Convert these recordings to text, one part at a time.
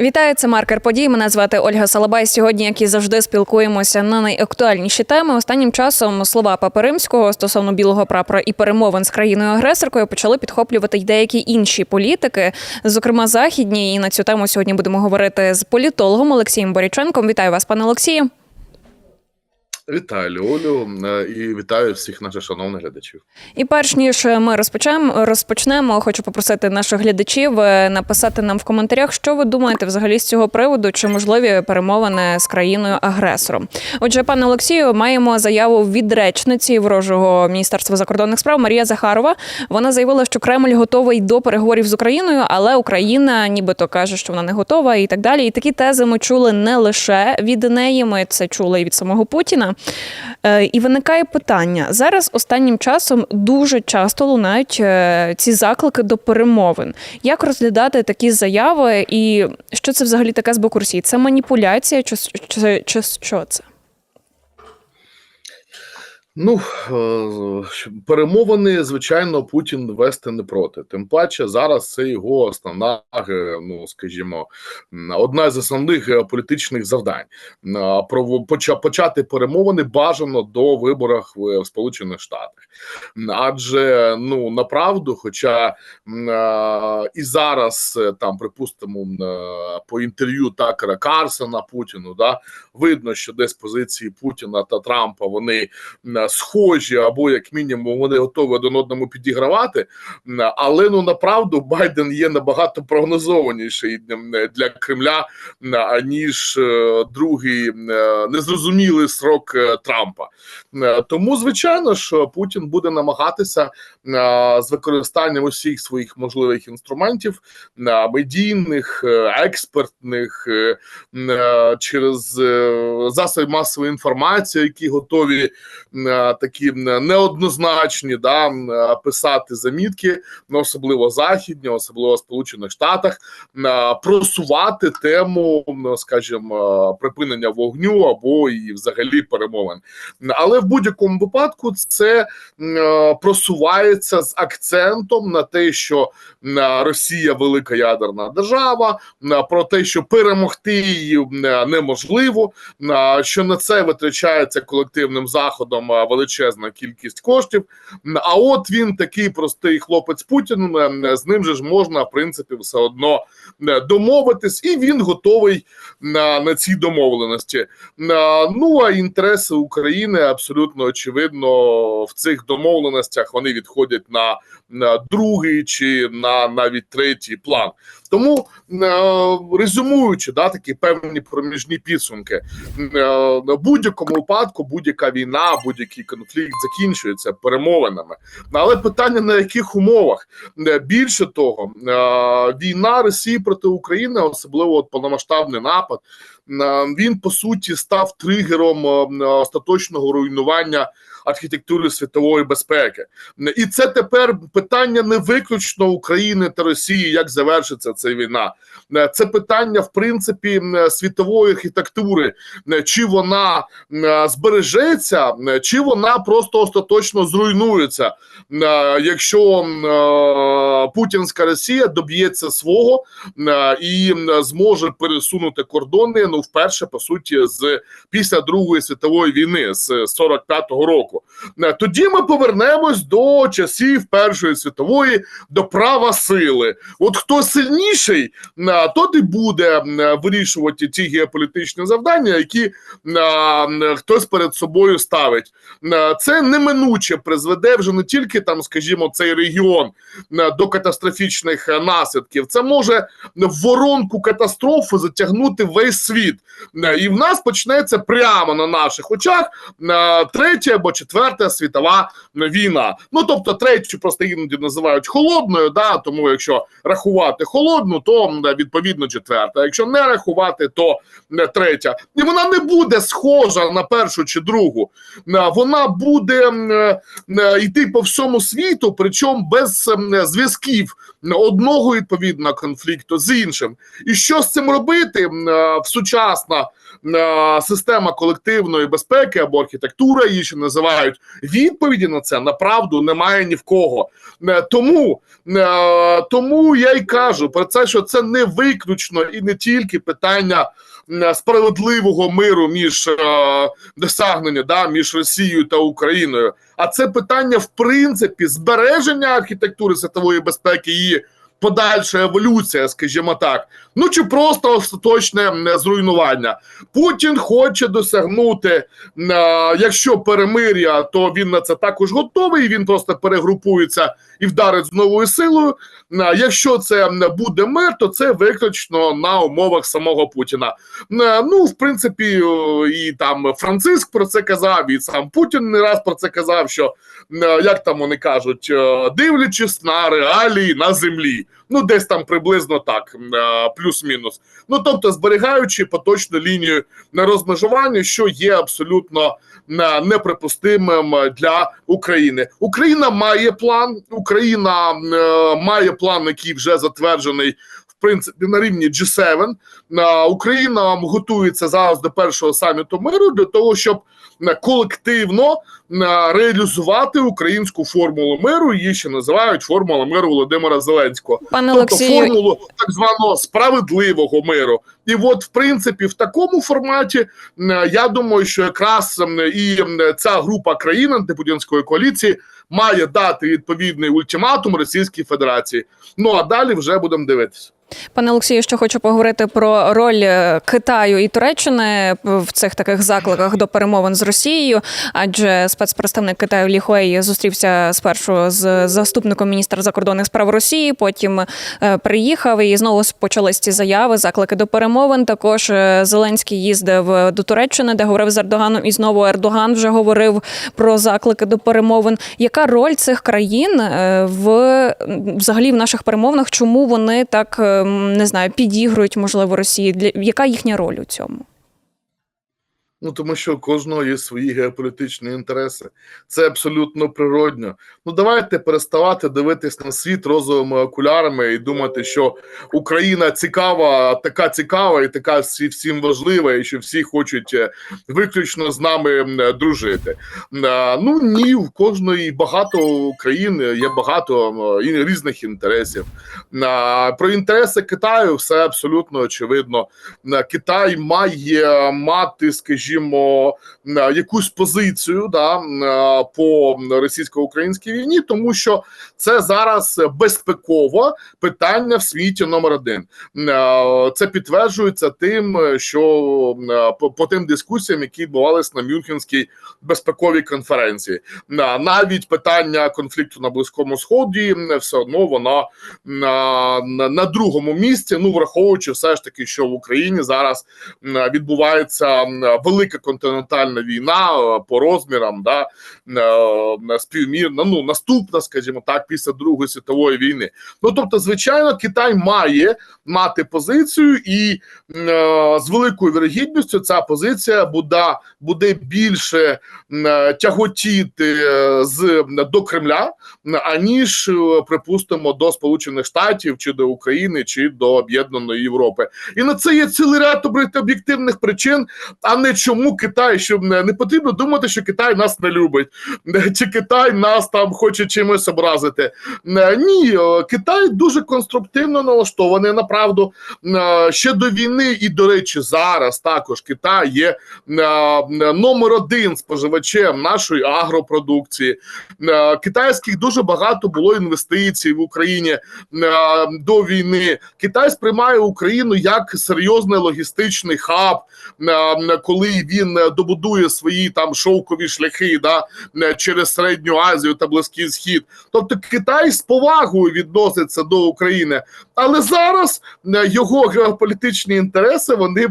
Вітаю, це маркер подій. Мене звати Ольга Салабай. Сьогодні, як і завжди, спілкуємося на найактуальніші теми. Останнім часом слова Папи Римського стосовно білого прапора і перемовин з країною агресоркою почали підхоплювати й деякі інші політики, зокрема західні. І на цю тему сьогодні будемо говорити з політологом Олексієм Боріченком. Вітаю вас, пане Олексію. Вітаю Олю е, і вітаю всіх наших шановних глядачів. І перш ніж ми розпочнемо, розпочнемо, хочу попросити наших глядачів е, написати нам в коментарях, що ви думаєте взагалі з цього приводу, чи можливі перемовини з країною агресором. Отже, пане Олексію, маємо заяву від речниці ворожого міністерства закордонних справ Марія Захарова. Вона заявила, що Кремль готовий до переговорів з Україною, але Україна нібито каже, що вона не готова, і так далі. І такі тези ми чули не лише від неї, ми це чули і від самого Путіна. Е, І виникає питання зараз. Останнім часом дуже часто лунають е, ці заклики до перемовин. Як розглядати такі заяви, і що це взагалі таке з боку Росії? Це маніпуляція, чи, чи, чи що це? Ну е, перемовини, звичайно, Путін вести не проти. Тим паче, зараз це його основна, е, ну скажімо, одна з основних е, політичних завдань. Почати перемовини бажано до виборах в Сполучених Штатах, адже ну направду, хоча і зараз е, там, припустимо, е, по інтерв'ю Такера Карсона Путіну, да видно, що десь позиції Путіна та Трампа вони схожі, або як мінімум вони готові один одному підігравати. Але ну направду Байден є набагато прогнозованіший для Кремля аніж е, другий е, незрозумілий срок е, Трампа. Тому звичайно, що Путін буде намагатися з використанням усіх своїх можливих інструментів медійних, експертних через засоби масової інформації, які готові такі неоднозначні да, е, писати замітки, ну, особливо західні, особливо Сполучених Штатах, е, просувати тему, скажімо, е, припинення вогню або і взагалі перемовин. Але в будь-якому випадку це е, просувається з акцентом на те, що е, Росія велика ядерна держава, про те, що перемогти її е, неможливо, що на це витрачається колективним заходом е, величезна кількість коштів. А от він такий простий хлопець Путін, з ним же ж можна в принципі все одно м, домовитись, і він готовий на, на ці домовленості. Ну а інтереси України абсолютно очевидно в цих домовленостях вони відходять на другий чи на навіть третій план. Тому е, резюмуючи, да, такі певні проміжні підсумки, е, на будь-якому випадку будь-яка війна, будь-який конфлікт закінчується перемовинами. Але питання на яких умовах Е, більше того, війна Росії проти України, особливо от повномасштабний напад, він по суті став тригером остаточного руйнування архітектури світової безпеки. І це тепер питання не виключно України та Росії, як завершиться ця війна. Це питання, в принципі, світової архітектури, чи вона збережеться, е, чи вона просто остаточно зруйнується, Е, якщо е, путінська Росія доб'ється свого і зможе пересунути кордони. Ну, вперше по суті, з після Другої світової війни з 45-го року. Е, Тоді ми повернемось до часів Першої світової, до права сили. От хто сильніший, е, тот і буде е, вирішувати ті геополітичні завдання, які хтось перед собою ставить. Це неминуче призведе вже не тільки там, скажімо, цей регіон до катастрофічних наслідків. Це може в воронку катастрофи затягнути весь світ. І в нас почнеться прямо на наших очах третя або четверта світова війна. Ну тобто третю просто іноді називають холодною, да, тому якщо рахувати холодну, то відповідно четверта. Якщо не рахувати, то третя. І вона не буде схожа на першу чи другу. Вона буде йти по всьому світу, причому без зв'язків одного відповідно конфлікту з іншим. І що з цим робити? В сучасна система колективної безпеки або архітектура, її ще називають відповіді на це направду немає ні в кого. Е, Тому, е, тому я й кажу про це, що це не виключно і не тільки питання е, справедливого миру між е, досягнення да, між Росією та Україною, а це питання в принципі збереження архітектури світової безпеки і подальша еволюція, скажімо так. Ну чи просто остаточне зруйнування. Путін хоче досягнути, е, якщо перемир'я, то він на це також готовий. Він просто перегрупується і вдарить з новою силою. Е, Якщо це м, буде мир, то це виключно на умовах самого Путіна. Е, Ну, в принципі, і там Франциск про це казав, і сам Путін не раз про це казав. Що е, як там вони кажуть, е, дивлячись на реалії на землі. Ну, десь там приблизно так, е, плюс-мінус. Ну тобто, зберігаючи поточну лінію на розмежування, що є абсолютно е, неприпустимим для України. Україна має план. Україна е, має план, який вже затверджений. Принципі, на рівні G7 Е, Україна готується зараз до першого саміту миру для того, щоб колективно реалізувати українську формулу миру. Її ще називають формула миру Володимира Зеленського Пане тобто Олексію, формулу так званого справедливого миру. І от, в принципі, в такому форматі я думаю, що якраз і ця група країн антипутінської коаліції має дати відповідний ультиматум Російській Федерації. Ну а далі вже будемо дивитися. Пане Олексію, ще хочу поговорити про роль е, Китаю і Туреччини в цих таких закликах до перемовин з Росією. Адже спецпредставник Китаю Лі Хуей зустрівся спершу з заступником міністра закордонних справ Росії. Потім е, приїхав і знову почались ці заяви, заклики до перемовин. Також е, Зеленський їздив до Туреччини, де говорив з Ердоганом, і знову Ердоган вже говорив про заклики до перемовин. Яка роль цих країн в взагалі в наших перемовинах? Чому вони так не знаю, підігрують можливо Росії? Для яка їхня роль у цьому? Ну тому що у кожного є свої геополітичні інтереси. Це абсолютно природньо. Ну давайте переставати дивитись на світ розовими окулярами і думати, що Україна цікава, така цікава і така всі- всім важлива, і що всі хочуть е, виключно з нами дружити. Ну ні, в кожної багато країн є багато різних інтересів. Про інтереси Китаю все абсолютно очевидно. Китай має мати, скажімо, е, якусь позицію да, по російсько-українській війні, тому що це зараз безпекове питання в світі номер один. Е, Це підтверджується тим, що е, по, тим дискусіям, які відбувалися на Мюнхенській безпековій конференції, Е, навіть питання конфлікту на близькому сході все одно вона на, на, другому місці. Ну враховуючи все ж таки, що в Україні зараз відбувається м, велика континентальна війна е, по розмірам, да е, співмірна, ну наступна, скажімо так, після Другої світової війни. Ну тобто, звичайно, Китай має мати позицію, і е, з великою вірогідністю ця позиція буде, буде більше тяготіти з до Кремля, аніж припустимо до Сполучених Штатів чи до України, чи до Об'єднаної Європи. І на це є цілий ряд об'єктивних причин, а не чому Китай, щоб не, не потрібно думати, що Китай нас не любить, Е, чи Китай нас там хоче чимось образити. Е, Ні, е, Китай дуже конструктивно налаштований направду. Е, Ще до війни, і до речі, зараз також Китай є е, номер один споживачем нашої агропродукції. Е, Китайських дуже багато було інвестицій в Україні е, до війни. Китай сприймає Україну як серйозний логістичний хаб, е, він е, добудує свої там шовкові шляхи да, е, через середню Азію та Близький Схід. Тобто Китай з повагою відноситься до України, але зараз е, його геополітичні інтереси вони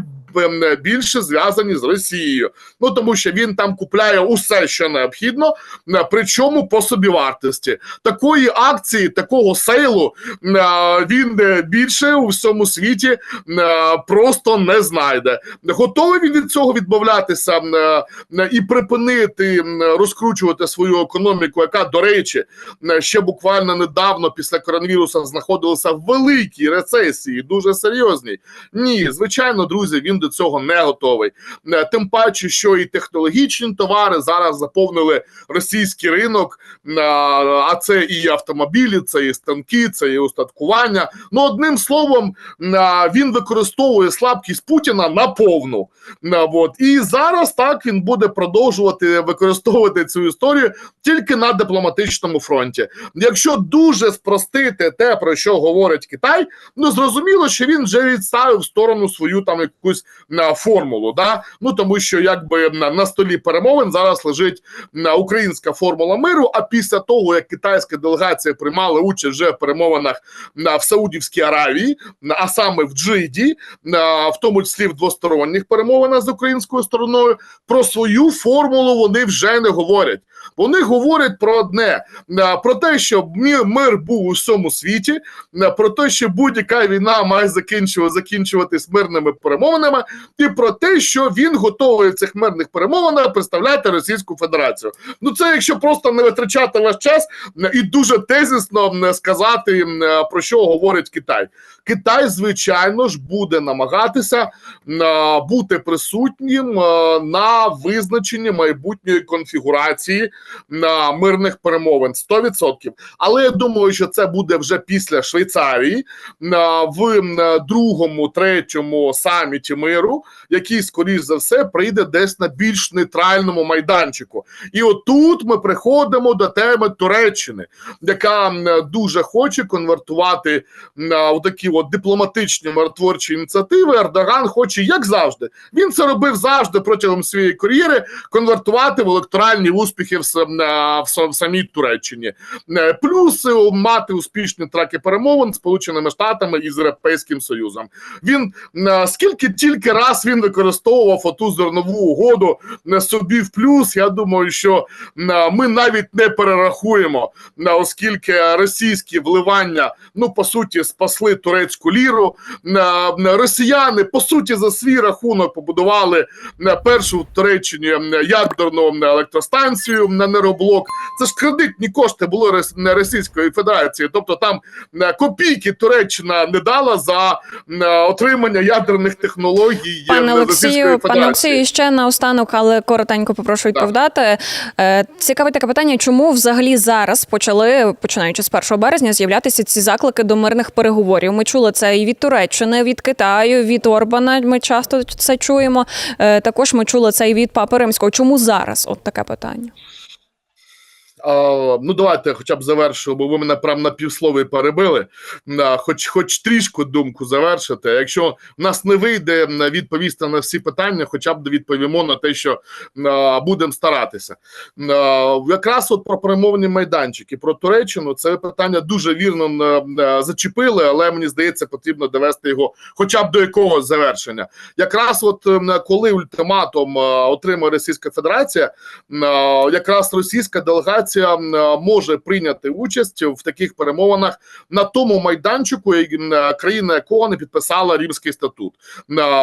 більше зв'язані з Росією. Ну тому що він там купляє усе, що необхідно, е, причому по собівартості. Такої акції, такого сейлу е, він е, більше у всьому світі е, просто не знайде. Готовий він від цього відмовлятися е, е, і припинити розкручувати свою економіку, яка, до речі, е, ще буквально недавно після коронавіруса знаходилася в великій рецесії, дуже серйозній. Ні, звичайно, друзі, він до цього не готовий. Е, Тим паче, що і технологічні товари зараз заповнили російський ринок, е, а це і автомобілі, це і станки, це і устаткування. Ну, одним словом, е, він використовує слабкість Путіна на повну. От. І зараз так він буде продовжувати використовувати цю історію тільки на дипломатичному фронті. Якщо дуже спростити те, про що говорить Китай, ну зрозуміло, що він вже відставив в сторону свою там якусь формулу. Да? Ну тому що якби на, столі перемовин зараз лежить українська формула миру. А після того, як китайська делегація приймала участь вже в перемовинах в Саудівській Аравії, а саме в Джиді, в тому числі в двосторонніх перемовинах з українською стороною, про свою формулу вони вже не говорять. Вони говорять про одне: про те, що мир був у всьому світі, про те, що будь-яка війна має закінчувати, закінчуватись мирними перемовинами, і про те, що він готовий в цих мирних перемовинах представляти Російську Федерацію. Ну це якщо просто не витрачати ваш час і дуже тезісно сказати про що говорить Китай. Китай, звичайно ж, буде намагатися бути присутнім на визначенні майбутньої конфігурації мирних перемовин 100%. Але я думаю, що це буде вже після Швейцарії в другому, третьому саміті миру, який, скоріш за все, прийде десь на більш нейтральному майданчику. І отут ми приходимо до теми Туреччини, яка дуже хоче конвертувати на такі от дипломатичні миротворчі ініціативи. Ердоган хоче, як завжди. Він це робив завжди протягом своєї кар'єри, конвертувати в електоральні успіхи в, в, в самій Туреччині. Е, Плюс е, мати успішні траки перемовин з Сполученими Штатами і з Європейським Союзом. Він скільки тільки раз він використовував оту зернову угоду на собі в плюс. Я думаю, що ми навіть не перерахуємо, е, оскільки російські вливання, ну по суті, спасли турецьку ліру. Росіяни по суті за свій рахунок побудували е, першу в Туреччині ядерну електростанцію на нейроблок. Це ж кредитні кошти були Рос- Російської Федерації. Тобто там копійки Туреччина не дала за отримання ядерних технологій е, Пане Олексію, пане Олексію, ще наостанок, але коротенько попрошу відповідати. Е, Цікаве таке питання, чому взагалі зараз почали, починаючи з 1 березня, з'являтися ці заклики до мирних переговорів? Ми чули це і від Туреччини, від Китаю, від Орбана. Ми часто це чуємо. Е, Також ми чули це і від Папи Римського. Чому зараз? От таке питання. Ну давайте хоча б завершу, бо ви мене прям на півслові перебили. Хоч, хоч трішку думку завершити. Якщо в нас не вийде відповісти на всі питання, хоча б відповімо на те, що будемо старатися. Якраз от про перемовні майданчики, про Туреччину, це питання дуже вірно а, зачепили, але мені здається, потрібно довести його хоча б до якогось завершення. Якраз от коли ультиматум а, отримає Російська Федерація, а, якраз російська делегація м, а, може прийняти участь в таких перемовинах на тому майданчику, як- країна якого не підписала Римський статут,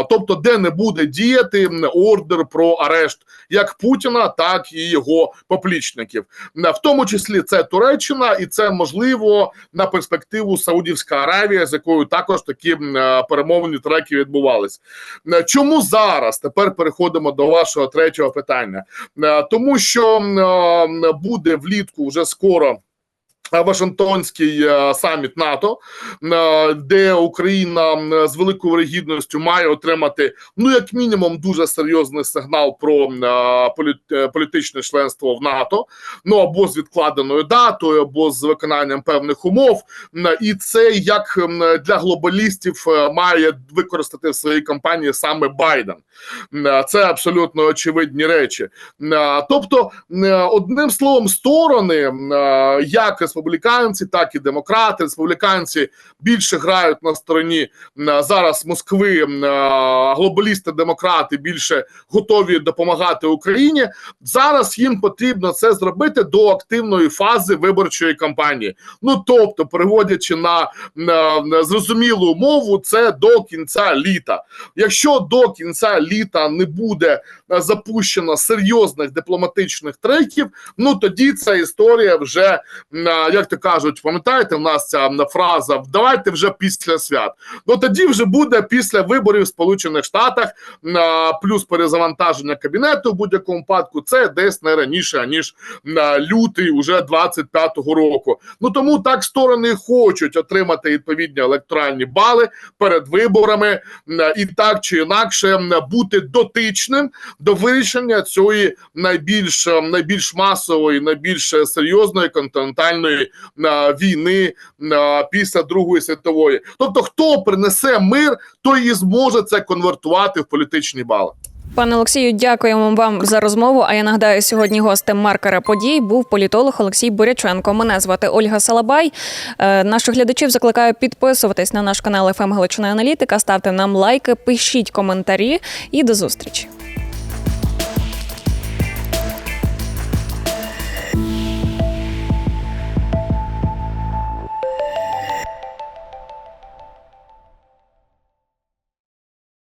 тобто, де не буде діяти ордер про арешт як Путіна, так і його поплічників, в тому числі це Туреччина, і це можливо на перспективу Саудівська Аравія, з якою також такі перемовні треки відбувались. Е, Чому зараз? Тепер переходимо до вашого третього питання. Е, Тому що е, буде влітку вже скоро. Вашингтонський е, саміт НАТО, е, де Україна з великою вирогідністю має отримати ну як мінімум дуже серйозний сигнал про е, політ- політичне членство в НАТО, ну або з відкладеною датою, або з виконанням певних умов. І це як для глобалістів має використати в своїй кампанії саме Байден. Це абсолютно очевидні речі. Тобто, одним словом, сторони, як республіканці, так і демократи. Республіканці більше грають на стороні зараз Москви. Глобалісти, демократи більше готові допомагати Україні. Зараз їм потрібно це зробити до активної фази виборчої кампанії. Ну тобто, переводячи на, на, на зрозумілу мову, це до кінця літа. Якщо до кінця літа не буде е, запущено серйозних дипломатичних треків, ну тоді ця історія вже е, як то кажуть, пам'ятаєте, в нас ця фраза давайте вже після свят. Ну тоді вже буде після виборів в Сполучених Штатах плюс перезавантаження кабінету в будь-якому випадку. Це десь не раніше ніж лютий уже 25-го року. Ну тому так сторони хочуть отримати відповідні електоральні бали перед виборами і так чи інакше бути дотичним до вирішення цієї найбільш найбільш масової, найбільш е, серйозної континентальної е, війни е, після Другої світової. Тобто, хто принесе мир, той і зможе це конвертувати в політичні бали. Пане Олексію, дякуємо вам за розмову. А я нагадаю, сьогодні гостем маркера подій був політолог Олексій Буряченко. Мене звати Ольга Салабай. Е, Наших глядачів закликаю підписуватись на наш канал «ФМ Галичина Аналітика, ставте нам лайки, пишіть коментарі і до зустрічі.